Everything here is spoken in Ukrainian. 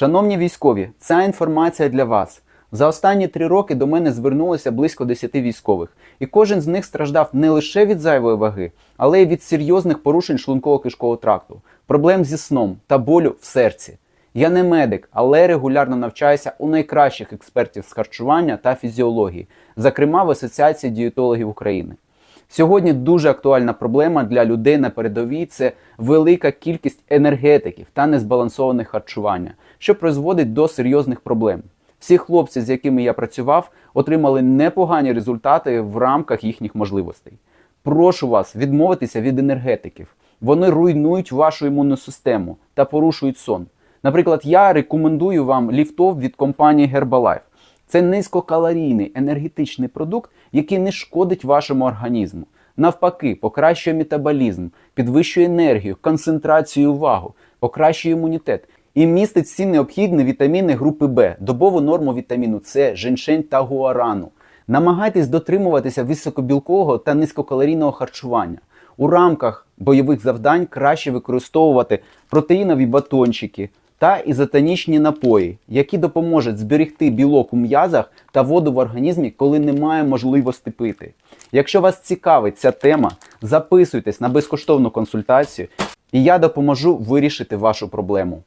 Шановні військові, ця інформація для вас. За останні три роки до мене звернулося близько 10 військових, і кожен з них страждав не лише від зайвої ваги, але й від серйозних порушень шлунково-кишкового тракту, проблем зі сном та болю в серці. Я не медик, але регулярно навчаюся у найкращих експертів з харчування та фізіології, зокрема в Асоціації дієтологів України. Сьогодні дуже актуальна проблема для людей на передовій це велика кількість енергетиків та незбалансоване харчування, що призводить до серйозних проблем. Всі хлопці, з якими я працював, отримали непогані результати в рамках їхніх можливостей. Прошу вас відмовитися від енергетиків. Вони руйнують вашу імунну систему та порушують сон. Наприклад, я рекомендую вам ліфтов від компанії Herbalife. Це низькокалорійний енергетичний продукт, який не шкодить вашому організму. Навпаки, покращує метаболізм, підвищує енергію, концентрацію увагу, покращує імунітет і містить всі необхідні вітаміни групи Б, добову норму вітаміну С, женьшень та гуарану. Намагайтесь дотримуватися високобілкового та низькокалорійного харчування. У рамках бойових завдань краще використовувати протеїнові батончики та ізотонічні напої, які допоможуть зберегти білок у м'язах та воду в організмі, коли немає можливості пити. Якщо вас цікавить ця тема, записуйтесь на безкоштовну консультацію, і я допоможу вирішити вашу проблему.